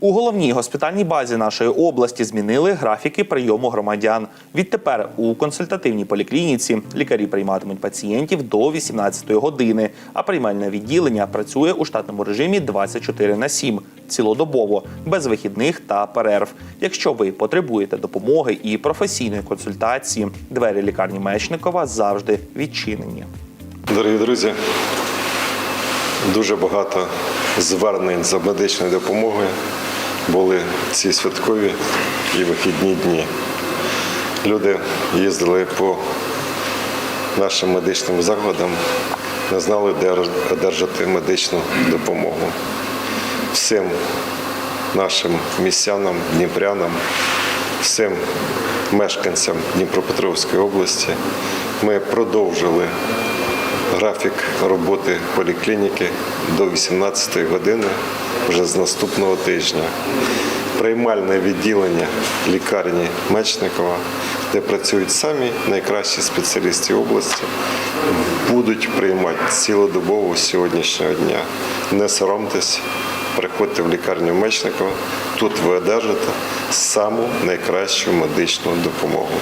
У головній госпітальній базі нашої області змінили графіки прийому громадян. Відтепер у консультативній поліклініці лікарі прийматимуть пацієнтів до 18 години, а приймальне відділення працює у штатному режимі 24 на 7, цілодобово, без вихідних та перерв. Якщо ви потребуєте допомоги і професійної консультації, двері лікарні Мечникова завжди відчинені. Дорогі друзі, дуже багато звернень за медичною допомогою були ці святкові і вихідні дні. Люди їздили по нашим медичним закладам, не знали, де одержати медичну допомогу. Всім нашим містянам, дніпрянам, всім мешканцям Дніпропетровської області ми продовжили графік роботи поліклініки до 18 години вже з наступного тижня. Приймальне відділення лікарні Мечникова, де працюють самі найкращі спеціалісти області, будуть приймати цілодобово сьогоднішнього дня. Не соромтесь, приходьте в лікарню Мечникова, тут ви одержите саму найкращу медичну допомогу.